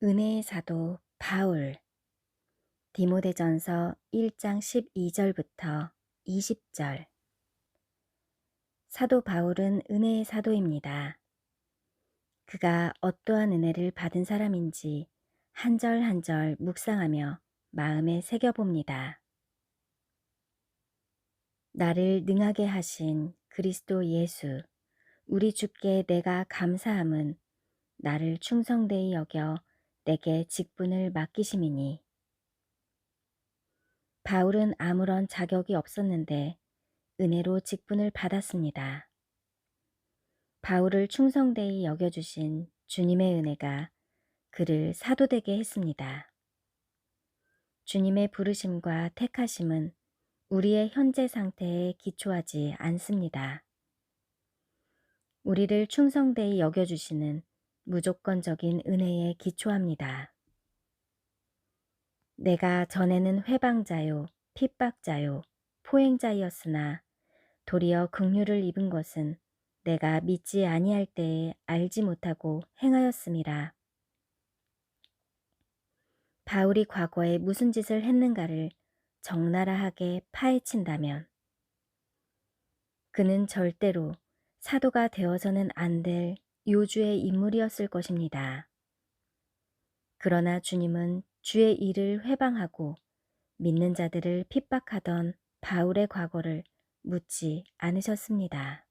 은혜의 사도 바울 디모데전서 1장 12절부터 20절 사도 바울은 은혜의 사도입니다. 그가 어떠한 은혜를 받은 사람인지 한절 한절 묵상하며 마음에 새겨봅니다. 나를 능하게 하신 그리스도 예수, 우리 주께 내가 감사함은 나를 충성되이 여겨 내게 직분을 맡기심이니 바울은 아무런 자격이 없었는데 은혜로 직분을 받았습니다. 바울을 충성되이 여겨주신 주님의 은혜가 그를 사도되게 했습니다. 주님의 부르심과 택하심은 우리의 현재 상태에 기초하지 않습니다. 우리를 충성되이 여겨주시는 무조건적인 은혜에 기초합니다. 내가 전에는 회방자요, 핍박자요, 포행자이었으나 도리어 긍휼을 입은 것은 내가 믿지 아니할 때에 알지 못하고 행하였음이라. 바울이 과거에 무슨 짓을 했는가를 적나라하게 파헤친다면 그는 절대로 사도가 되어서는 안 될 요주의 인물이었을 것입니다. 그러나 주님은 주의 일을 회방하고 믿는 자들을 핍박하던 바울의 과거를 묻지 않으셨습니다.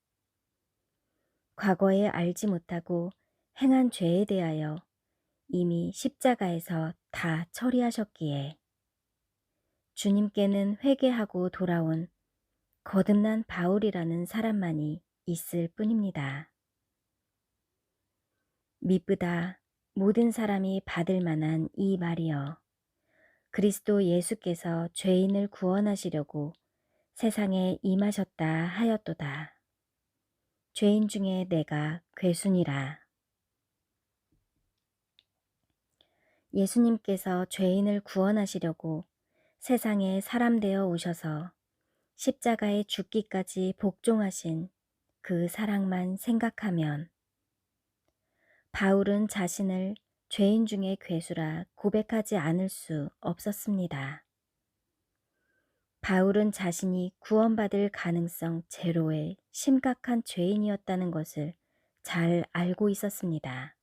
과거에 알지 못하고 행한 죄에 대하여 이미 십자가에서 다 처리하셨기에 주님께는 회개하고 돌아온 거듭난 바울이라는 사람만이 있을 뿐입니다. 미쁘다 모든 사람이 받을 만한 이 말이여. 그리스도 예수께서 죄인을 구원하시려고 세상에 임하셨다 하였도다. 죄인 중에 내가 괴순이라. 예수님께서 죄인을 구원하시려고 세상에 사람 되어 오셔서 십자가에 죽기까지 복종하신 그 사랑만 생각하면 바울은 자신을 죄인 중의 괴수라 고백하지 않을 수 없었습니다. 바울은 자신이 구원받을 가능성 제로의 심각한 죄인이었다는 것을 잘 알고 있었습니다.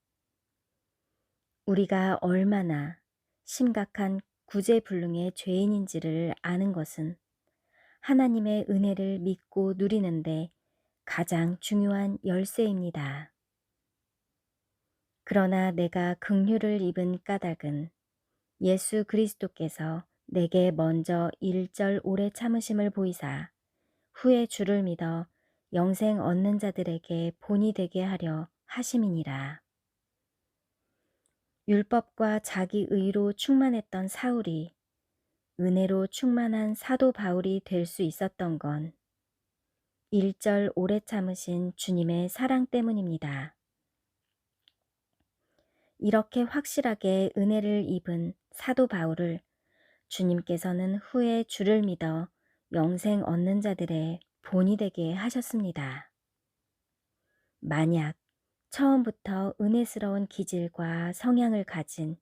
우리가 얼마나 심각한 구제불능의 죄인인지를 아는 것은 하나님의 은혜를 믿고 누리는데 가장 중요한 열쇠입니다. 그러나 내가 긍휼을 입은 까닭은 예수 그리스도께서 내게 먼저 일절 오래 참으심을 보이사 후에 주를 믿어 영생 얻는 자들에게 본이 되게 하려 하심이니라. 율법과 자기 의로 충만했던 사울이 은혜로 충만한 사도 바울이 될 수 있었던 건 일절 오래 참으신 주님의 사랑 때문입니다. 이렇게 확실하게 은혜를 입은 사도 바울을 주님께서는 후에 주를 믿어 영생 얻는 자들의 본이 되게 하셨습니다. 만약 처음부터 은혜스러운 기질과 성향을 가진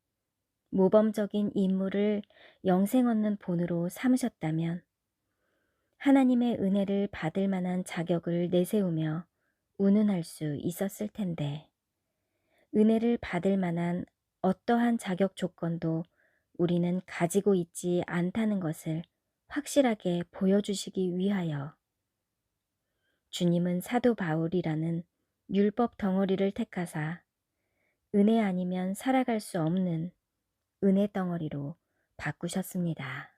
모범적인 인물을 영생 얻는 본으로 삼으셨다면 하나님의 은혜를 받을 만한 자격을 내세우며 운운할 수 있었을 텐데 은혜를 받을 만한 어떠한 자격 조건도 우리는 가지고 있지 않다는 것을 확실하게 보여주시기 위하여 주님은 사도 바울이라는 율법 덩어리를 택하사 은혜 아니면 살아갈 수 없는 은혜 덩어리로 바꾸셨습니다.